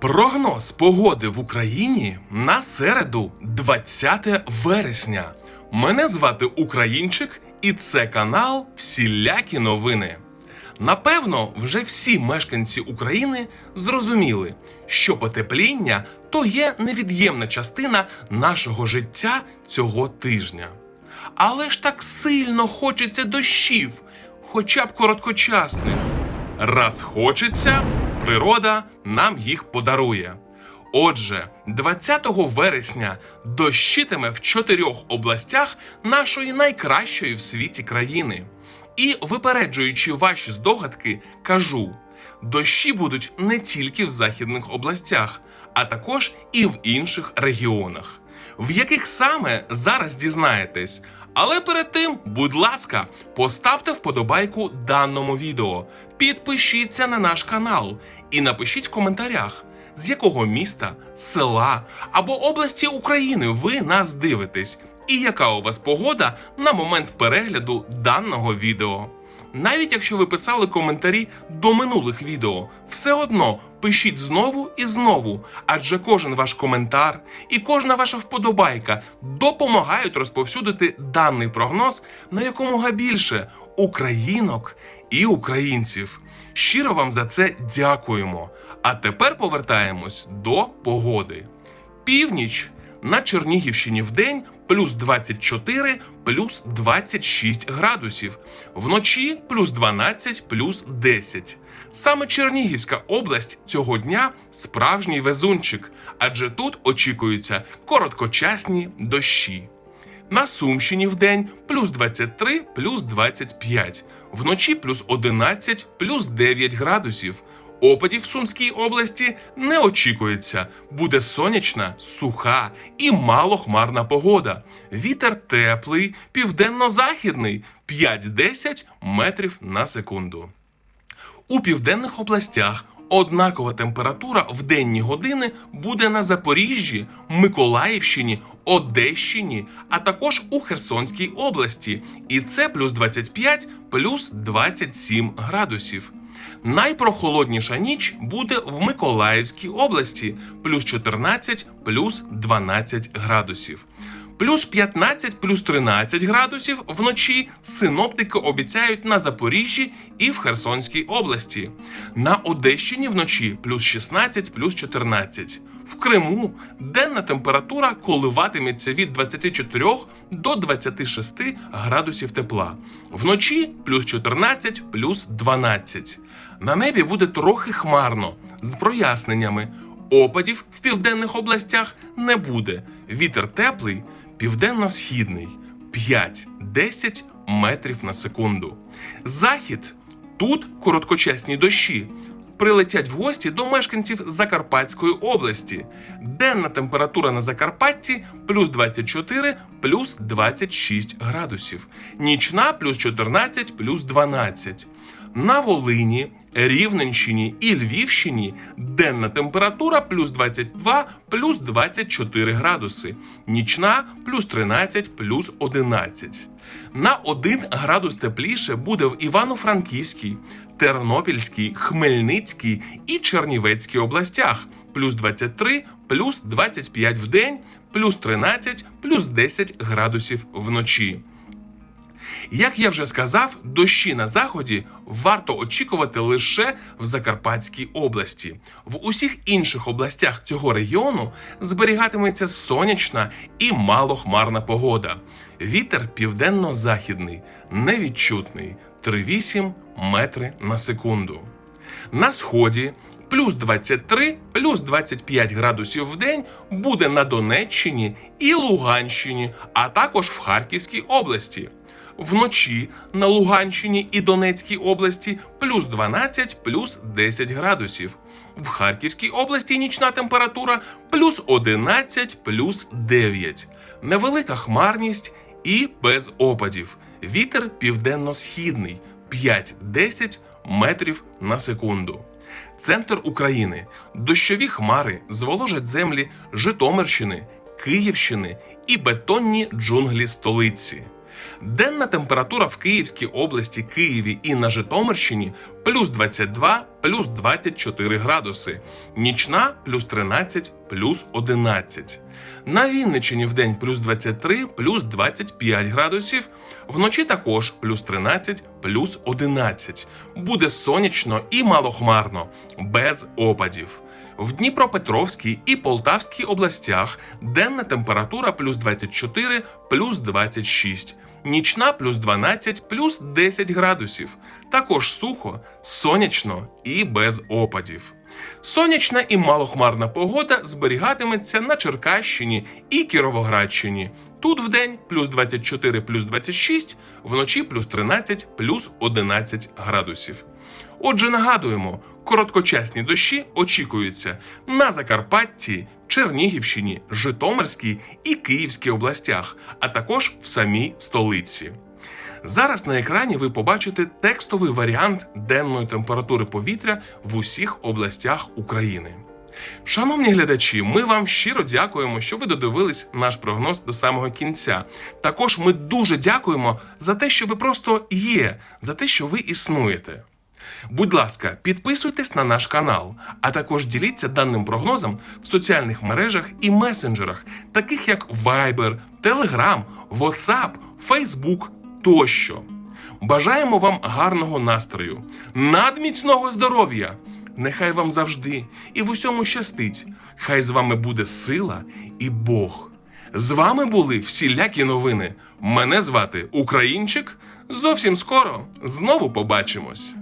Прогноз погоди в Україні на середу, 20 вересня. Мене звати Українчик, і це канал Всілякі новини. Напевно, вже всі мешканці України зрозуміли, що потепління то є невід'ємна частина нашого життя цього тижня. Але ж так сильно хочеться дощів, хоча б короткочасних. Раз хочеться, природа нам їх подарує. Отже, 20 вересня дощитиме в чотирьох областях нашої найкращої в світі країни. І, випереджуючи ваші здогадки, кажу: дощі будуть не тільки в західних областях, а також і в інших регіонах. В яких саме зараз дізнаєтесь. Але перед тим, будь ласка, поставте вподобайку даному відео, підпишіться на наш канал і напишіть в коментарях, з якого міста, села або області України ви нас дивитесь, і яка у вас погода на момент перегляду даного відео. Навіть якщо ви писали коментарі до минулих відео, все одно пишіть знову і знову, адже кожен ваш коментар і кожна ваша вподобайка допомагають розповсюдити даний прогноз на якомога більше українок і українців. Щиро вам за це дякуємо. А тепер повертаємось до погоди. Північ на Чернігівщині в день плюс 24, плюс 26 градусів, вночі плюс 12, плюс 10. Саме Чернігівська область цього дня справжній везунчик, адже тут очікуються короткочасні дощі. На Сумщині в день плюс 23, плюс 25, вночі плюс 11, плюс 9 градусів. Опадів в Сумській області не очікується. Буде сонячна, суха і малохмарна погода. Вітер теплий, південно-західний 5-10 метрів на секунду. У південних областях однакова температура в денні години буде на Запоріжжі, Миколаївщині, Одещині, а також у Херсонській області. І це плюс 25, плюс 27 градусів. Найпрохолодніша ніч буде в Миколаївській області плюс 14, плюс 12 градусів. Плюс 15, плюс 13 градусів вночі синоптики обіцяють на Запоріжжі і в Херсонській області. На Одещині вночі плюс 16, плюс 14. В Криму денна температура коливатиметься від 24 до 26 градусів тепла. Вночі плюс 14, плюс 12. На небі буде трохи хмарно з проясненнями. Опадів в південних областях не буде. Вітер теплий, південно-східний 5-10 метрів на секунду. Захід тут короткочасні дощі. Прилетять в гості до мешканців Закарпатської області. Денна температура на Закарпатті плюс 24, плюс 26 градусів. Нічна плюс 14, плюс 12. На Волині, Рівненщині і Львівщині денна температура плюс 22, плюс 24 градуси. Нічна плюс 13, плюс 11. На 1 градус тепліше буде в Івано-Франківській, Тернопільській, Хмельницькій і Чернівецькій областях. Плюс 23, плюс 25 в день, плюс 13, плюс 10 градусів вночі. Як я вже сказав, дощі на заході варто очікувати лише в Закарпатській області. В усіх інших областях цього регіону зберігатиметься сонячна і малохмарна погода. Вітер південно-західний, невідчутний 3,8 метри на секунду. На сході плюс 23, плюс 25 градусів в день буде на Донеччині і Луганщині, а також в Харківській області. Вночі на Луганщині і Донецькій області плюс 12, плюс 10 градусів. В Харківській області нічна температура плюс 11, плюс 9. Невелика хмарність і без опадів. Вітер південно-східний 5-10 метрів на секунду. Центр України. Дощові хмари зволожать землі Житомирщини, Київщини і бетонні джунглі столиці. Денна температура в Київській області, Києві і на Житомирщині плюс 22, плюс 24 градуси. Нічна плюс 13, плюс 11. На Вінниччині в день плюс 23, плюс 25 градусів. Вночі також плюс 13, плюс 11. Буде сонячно і малохмарно, без опадів. В Дніпропетровській і Полтавській областях денна температура плюс 24, плюс 26. Нічна плюс 12, плюс 10 градусів. Також сухо, сонячно і без опадів. Сонячна і малохмарна погода зберігатиметься на Черкащині і Кіровоградщині. Тут вдень плюс 24, плюс 26, вночі плюс 13, плюс 11 градусів. Отже, нагадуємо, короткочасні дощі очікуються на Закарпатті, Чернігівщині, Житомирській і Київській областях, а також в самій столиці. Зараз на екрані ви побачите текстовий варіант денної температури повітря в усіх областях України. Шановні глядачі, ми вам щиро дякуємо, що ви додивились наш прогноз до самого кінця. Також ми дуже дякуємо за те, що ви просто є, за те, що ви існуєте. Будь ласка, підписуйтесь на наш канал, а також діліться даним прогнозом в соціальних мережах і месенджерах, таких як Viber, Telegram, WhatsApp, Facebook тощо. Бажаємо вам гарного настрою, надміцного здоров'я! Нехай вам завжди і в усьому щастить. Хай з вами буде сила і Бог. З вами були всілякі новини. Мене звати Українчик. Зовсім скоро знову побачимось.